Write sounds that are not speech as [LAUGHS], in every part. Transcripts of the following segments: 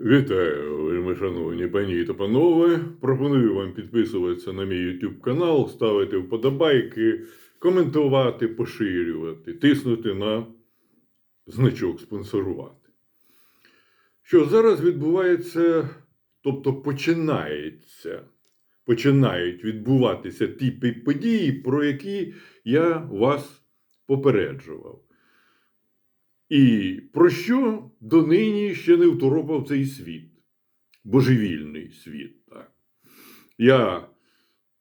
Вітаю, вельми шановні пані та панове. Пропоную вам підписуватися на мій YouTube канал, ставити вподобайки, коментувати, поширювати, тиснути на значок спонсорувати. Що зараз відбувається, тобто починається, починають відбуватися ті події, про які я вас попереджував. І про що донині ще не второпав цей світ, божевільний світ. Так. Я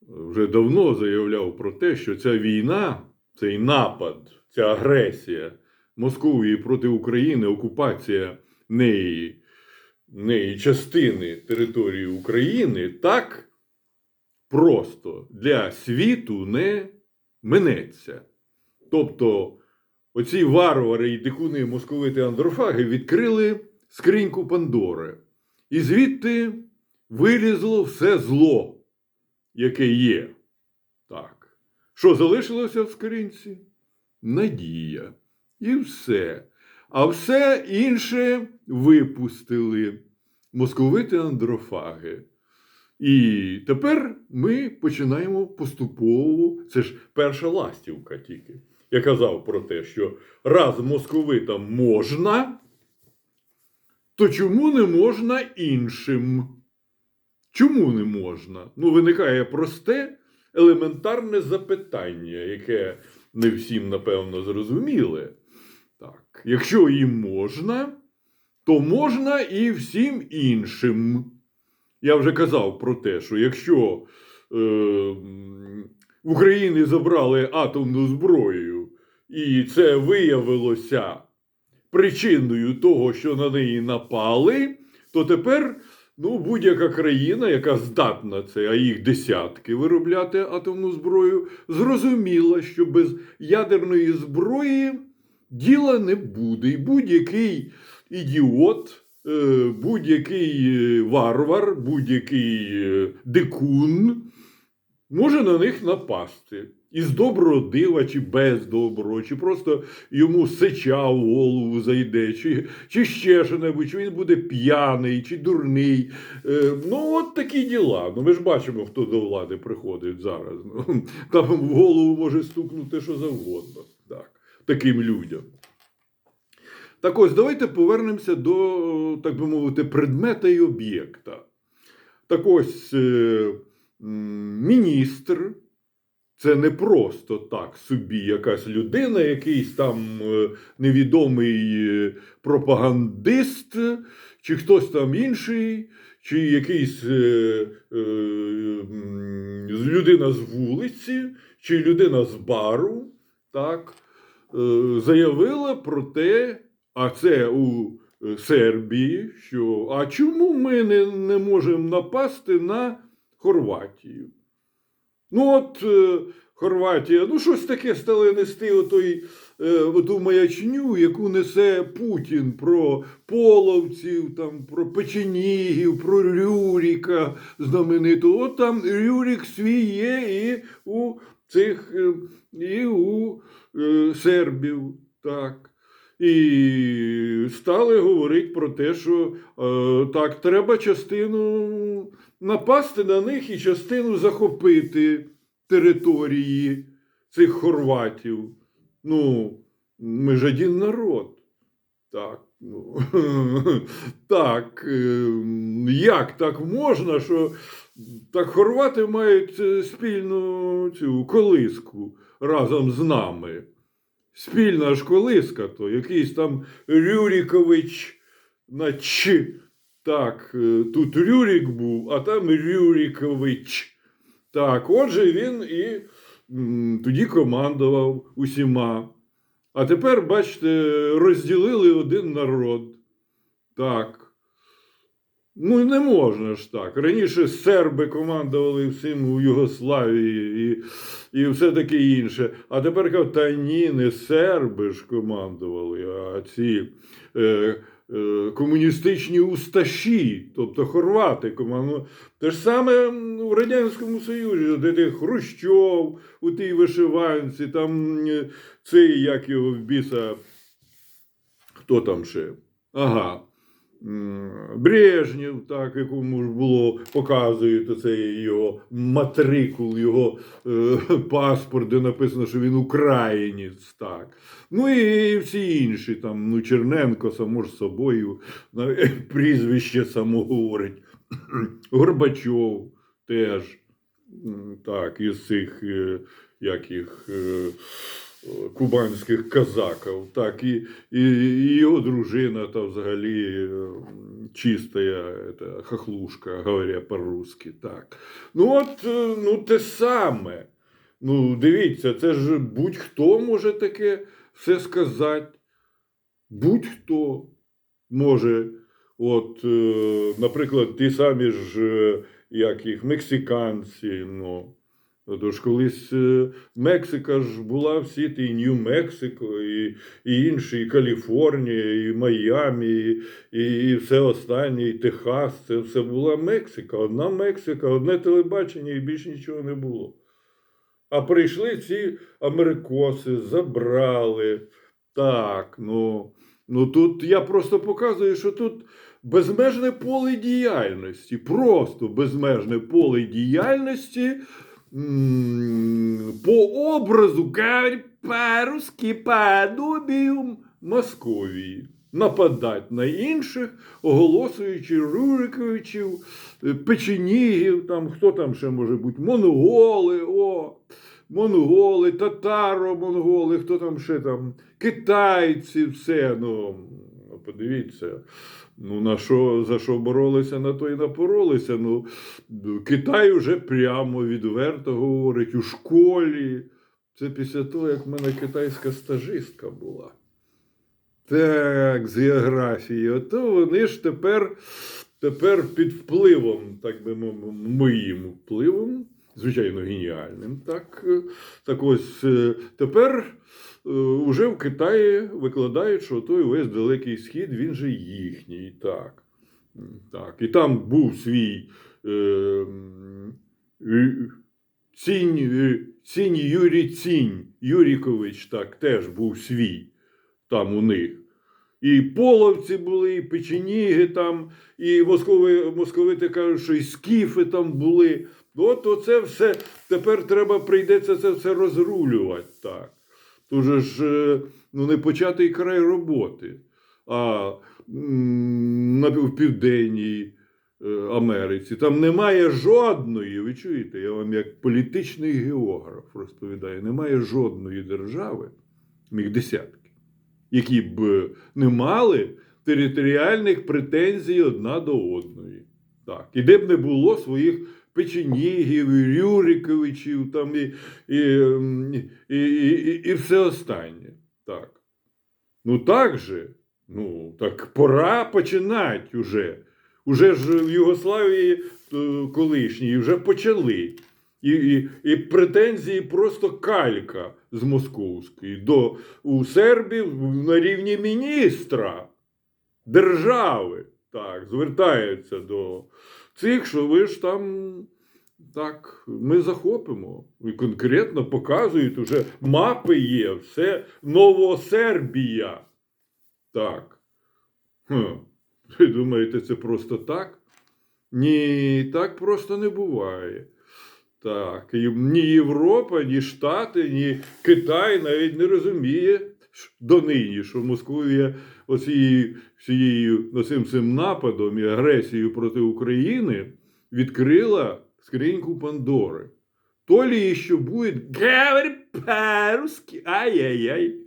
вже давно заявляв про те, що ця війна, цей напад, ця агресія Московії проти України, окупація неї, неї частини території України так просто для світу не минеться. Тобто, оці варвари і дикуни московити андрофаги відкрили скриньку Пандори. І звідти вилізло все зло, яке є. Так. Що залишилося в скринці? Надія. І все. А все інше випустили московити андрофаги. І тепер ми починаємо поступово. Це ж перша ластівка тільки. Я казав про те, що раз московитам можна, то чому не можна іншим? Чому не можна? Ну, виникає просте, елементарне запитання, яке не всім, напевно, зрозуміле. Так, якщо їм можна, то можна і всім іншим. Я вже казав про те, що якщо е, в Україні забрали атомну зброю, і це виявилося причиною того, що на неї напали, то тепер ну, будь-яка країна, яка здатна це, а їх десятки виробляти атомну зброю, зрозуміла, що без ядерної зброї діла не буде. І будь-який ідіот, е, будь-який е, варвар, будь-який е, дикун може на них напасти. Із доброго дива, чи без доброго, чи просто йому сеча в голову зайде, чи, чи ще що-небудь, чи він буде п'яний, чи дурний. Е, ну, от такі діла. Ну, ми ж бачимо, хто до влади приходить зараз. Ну, там в голову може стукнути що завгодно. Так, таким людям. Так ось, давайте повернемося до, так би мовити, предмета і об'єкта. Так ось е, міністр. Це не просто так собі якась людина, якийсь там е, невідомий е, пропагандист, чи хтось там інший, чи якийсь е, людина з вулиці, чи людина з бару, так, заявила про те, а це у Сербії, що а чому ми не, не можемо напасти на Хорватію? Ну, от е, Хорватія, ну щось таке стали нести отой, е, оту маячню, яку несе Путін про половців, там, про печенігів, про Рюріка знаменитого. От там Рюрік свій є і у цих е, і у е, сербів. Так. І стали говорити про те, що е, так, треба частину напасти на них і частину захопити території цих хорватів. Ну, ми ж один народ. Так, ну, [LAUGHS] так, е, як так можна, що так хорвати мають е, спільну цю колиску разом з нами. Спільна ж колиска, то якийсь там Рюрікович на Ч. Так, е, тут Рюрік був, а там Рюрікович. Так, отже, він і тоді командував усіма. А тепер, бачите, розділили один народ. Так. Ну, не можна ж так. Раніше серби командували всім у Югославії і, і все таке інше. А тепер кажуть, та ні, не серби ж командували, а ці е, е, комуністичні усташі, тобто хорвати командували. Те ж саме в Радянському Союзі, де ти Хрущов у тій вишиванці, там е, цей, як його в біса, хто там ще? Ага. Брежнєв, так, якому ж було показують оцей його матрикул, його е, паспорт, де написано, що він українець. Так. Ну і всі інші, там, ну, Черненко, само ж собою, прізвище само говорить. [CLEARS THROAT] Горбачов теж. Так, із цих, е, як їх, е, е, кубанських казаків, так, і, і, і його дружина та взагалі е, чистая это, хохлушка, говоря по-русски. Так. Ну от, е, ну те саме. Ну, дивіться, це ж будь-хто може таке все сказати. Будь-хто може. От, е, наприклад, ті самі ж, як їх, мексиканці. Ну, Тож колись е, Мексика ж була всі ті Нью-Мексико, і, і інші, і Каліфорнія, і Майамі, і, і все останнє, і Техас. Це все була Мексика. Одна Мексика, одне телебачення і більше нічого не було. А прийшли ці америкоси, забрали. Так, ну, ну тут я просто показую, що тут безмежне поле діяльності, просто безмежне поле діяльності по образу по-русски, подобію Московії. Нападать на інших, оголошуючи Рюриковичів, е, печенігів, там, хто там ще може бути, монголи, о, монголи, татаро-монголи, хто там ще там, китайці, все. Ну, подивіться, ну на що, за що боролися, на то і напоролися. Ну, Китай вже прямо відверто говорить у школі. Це після того, як в мене китайська стажистка була. Так, з географії. Ото вони ж тепер, тепер під впливом, так би моїм впливом, звичайно, геніальним. Так, так ось е, тепер уже в Китаї викладають, що той весь Далекий Схід, він же їхній. Так. Так. І там був свій е, е, цінь, е, цінь Юрій Цінь, Юрікович, так, теж був свій там у них. І половці були, і печеніги там, і москови, московити кажуть, що і скіфи там були. От оце все тепер треба прийдеться це все розрулювати. так. Дуже ж е, ну, не початий край роботи. А на південній е, Америці там немає жодної, ви чуєте, я вам як політичний географ розповідаю, немає жодної держави, міг десятки які б не мали територіальних претензій одна до одної. Так. І де б не було своїх печенігів, і Рюриковичів, там, і, і, і, і, і, і все останнє. Так. Ну так же, ну, так пора починати уже. Уже ж в Югославії е, колишній вже почали. І, і, і претензії просто калька з московської до у сербів на рівні міністра держави. Так, звертаються до цих, що ви ж там так, ми захопимо. І конкретно показують, уже мапи є, все Новосербія. Так. Хм. Ви думаєте, це просто так? Ні, так просто не буває. Так, ні Європа, ні Штати, ні Китай навіть не розуміє донині, що Московія оцією всією оцим цим нападом і агресією проти України відкрила скриньку Пандори. То лі що буде говорить по-русски, ай-яй-яй.